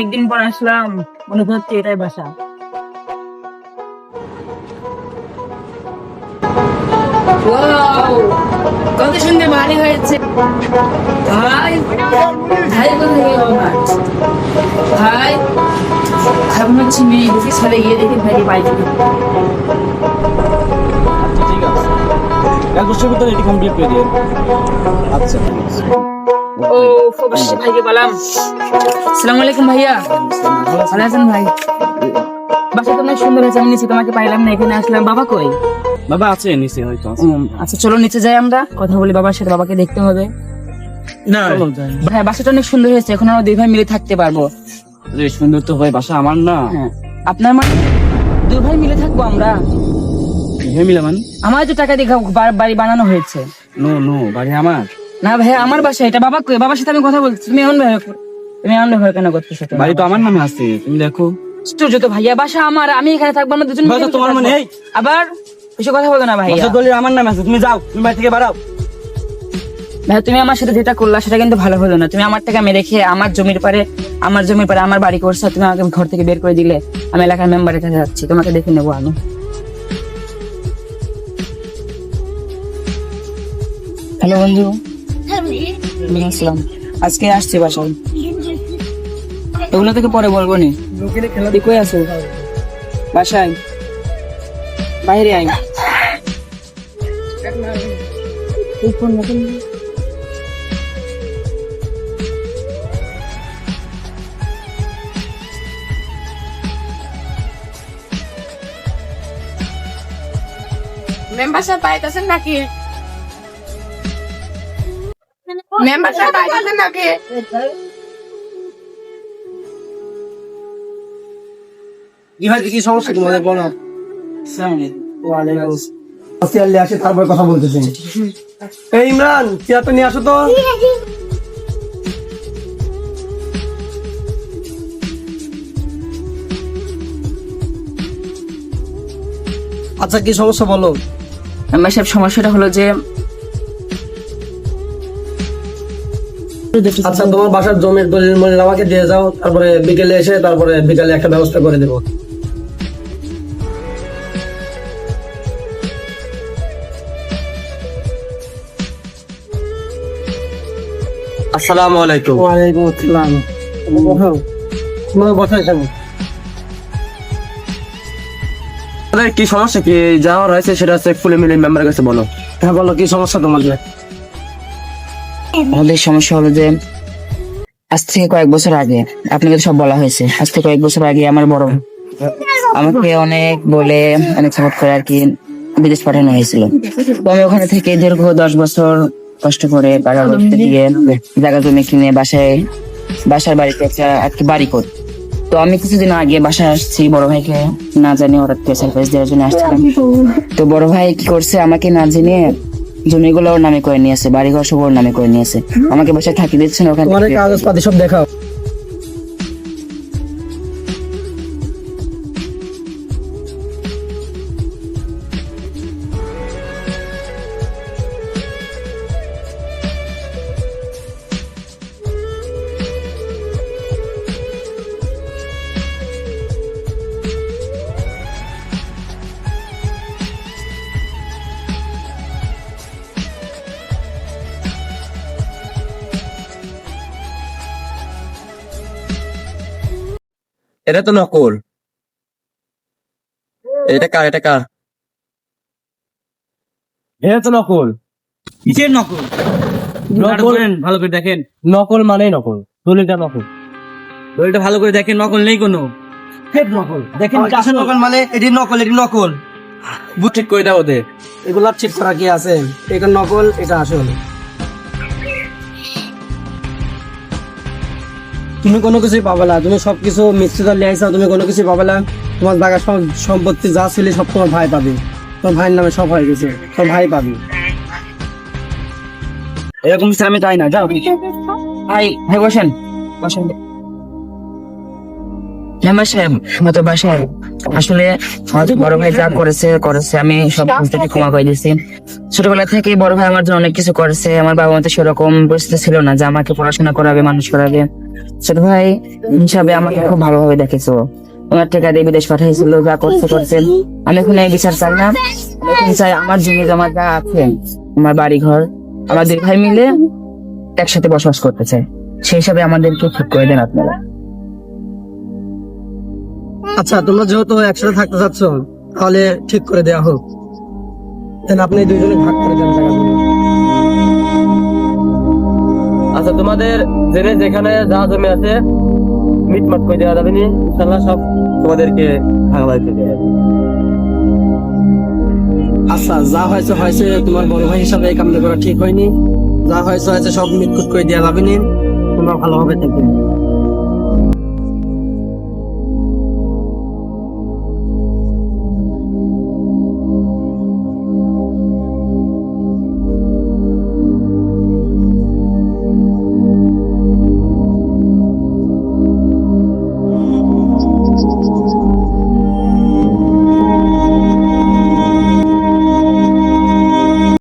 অনেকদিন পর আসলাম মনে হচ্ছে এটাই বাসা। কত সুন্দর বাড়ি হয়েছে। ভাই ভাই কোথায় আমার ভাই হচ্ছে মেয়ে দেখি গিয়ে দেখি ভাই বাড়ি আচ্ছা ঠিক আছে। এক বছরের ভিতরে এটি কমপ্লিট করে দিয়ে আচ্ছা ঠিক আছে। ও অবশ্যই ভাইকে বললাম আসসালামু আলাইকুম ভাইয়া। ভালো আছেন ভাই? বাসা তো অনেক সুন্দর হয়েছে আমি নিচে তোমাকে পাইলাম না এখানে আসলাম। বাবা কই? বাবা আছে নিচে হয়তো আচ্ছা চলো নিচে যাই আমরা কথা বলি বাবার সাথে বাবাকে দেখতে হবে। না। ভাই বাসাটা অনেক সুন্দর হয়েছে এখন আমরা দুই ভাই মিলে থাকতে পারব। সুন্দর তো হয় বাসা আমার না। হ্যাঁ। আপনার মানে? দুই ভাই মিলে থাকব আমরা। হে মিলে মান? আমার যে টাকা দিয়ে বাড়ি বানানো হয়েছে। নো নো বাড়ি আমার। না ভাই আমার বাসা এটা বাবা কই? বাবার সাথে আমি কথা বলছি। তুমি এমন ভাবে তুমি এমন ভাবে কেন করতেছো তুমি? বাড়ি তো আমার নামে আছে তুমি দেখো। আশ্চর্য তো ভাইয়া বাসা আমার আমি এখানে থাকব না দুজন বাসা তোমার মানে এই? আবার এসব কথা বলো না ভাইয়া। বাসা দলিল আমার নামে আছে তুমি যাও তুমি বাড়ি থেকে বাড়াও। ভাই তুমি আমার সাথে যেটা করলা সেটা কিন্তু ভালো হলো না। তুমি আমার টাকা মেরে খেয়ে আমার জমির পারে আমার জমির পারে আমার বাড়ি করছ তুমি আমাকে ঘর থেকে বের করে দিলে আমি এলাকার মেম্বারের কাছে যাচ্ছি তোমাকে দেখে নেব আমি। হ্যালো বন্ধু। আজকে আসছি বাসায়। এগুলো থেকে পরে বলব নি। কই আছো? বাসায়। বাইরে আই মেম্বারশিপ পাইতেছেন নাকি মেম্বারশিপ পাইতেছেন নাকি কি কি সমস্যা তোমাদের? বলো। সিয়ারলি আসে তারপরে কথা বলতেছি। এই ইমরান চেয়ার তো নিয়ে আসো তো। আচ্ছা কি সমস্যা বলো? আমার সব সমস্যাটা হলো যে আচ্ছা তোমার বাসার জমির দলিল মলিল আমাকে দিয়ে যাও তারপরে বিকেলে এসে তারপরে বিকেলে একটা ব্যবস্থা করে দেবো। আসসালামু আলাইকুম। ওয়ালাইকুম আসসালাম। কি সমস্যা কি? যাওয়ার হয়েছে সেটা হচ্ছে ফুলে মিলে মেম্বারের কাছে বলো। হ্যাঁ বলো কি সমস্যা তোমাদের আমাদের সমস্যা হলো যে, আজ থেকে কয়েক বছর আগে, আপনাকে সব বলা হয়েছে, আজ থেকে কয়েক বছর আগে আমার বড় আমাকে অনেক বলে, অনেক সাপোর্ট করে আর কি বিদেশ পাঠানো হয়েছিল। তো আমি ওখানে থেকে দীর্ঘ দশ বছর কষ্ট করে টাকা করতে দিয়ে জায়গা জমি কিনে বাসায়, বাসার বাড়িতে একটা আর কি বাড়ি করি। তো আমি কিছুদিন আগে বাসায় আসছি, বড় ভাইকে না জানি ওরা সারপ্রাইজ দেওয়ার জন্য আসছিলাম। তো বড় ভাই কি করছে আমাকে না জেনে জমিগুলো ওর নামে করে নিয়েছে বাড়ি ঘর সব ওর নামে করে নিয়েছে আমাকে বসে থাকি দিচ্ছে না ওখানে কাগজপাতি সব দেখাও। এটা তো নকল। এটা কার এটা কার? এটা তো নকল। কিসের নকল? নকল ভালো করে দেখেন। নকল মানে নকল। দলিলটা নকল। দড়িটা ভালো করে দেখেন নকল নেই কোনো। ফেক নকল। দেখেন নকল। মানে এটি নকল এটি নকল। ঠিক করে দাও ওদের। এগুলা ঠিক করা কি আছে? এটা নকল এটা আসল। তুমি কোনো কিছুই পাবে না। তুমি সবকিছু মিশ্রিত লিয়াইছো তুমি কোনো কিছুই পাবে না। তোমার সব সম্পত্তি যা ছিল সব তোমার ভাই পাবে। তোমার ভাইয়ের নামে সব হয়ে গেছে। তোমার ভাই পাবে। এরকম কিছু আমি চাই না। যাও। ভাই ভাই বসেন। বসেন। মেম্বার সাহেব আমার তো বাসায়। আসলে আমার তো বড় ভাই যা করেছে করেছে। আমি সব থেকে ক্ষমা করে দিয়েছি। ছোটবেলা থেকে বড় ভাই আমার জন্য অনেক কিছু করেছে। আমার বাবা মা তো সেরকম পরিস্থিতি ছিল না যে আমাকে পড়াশোনা করাবে মানুষ করাবে। ছোট ভাই হিসাবে আমাকে খুব ভালোভাবে দেখেছ। ওনার টাকা দিয়ে বিদেশ পাঠাইছিল যা করতে করছেন আমি এখন এই বিচার চাই না। আমি চাই আমার জমি জমা যা আছে আমার বাড়ি ঘর আমার দুই ভাই মিলে একসাথে বসবাস করতে চাই। সেই হিসাবে আমাদেরকে ঠিক করে দেন আপনারা। আচ্ছা তোমরা যেহেতু একসাথে থাকতে চাচ্ছ তাহলে ঠিক করে দেওয়া হোক। দেন আপনি দুইজনে ভাগ করে দেন আচ্ছা তোমাদের জেনে যেখানে যা জমি আছে মিটমাট করে দেওয়া যাবে নি? ইনশাল্লাহ সব তোমাদেরকে ভাগাভাগি দেওয়া যাবে। আচ্ছা যা হয়েছে হয়েছে, তোমার বড় ভাই হিসাবে এই কামটা করা ঠিক হয়নি। যা হয়েছে হয়েছে, সব মিটকুট করে দেওয়া যাবে নি। তোমরা ভালোভাবে থাকবে।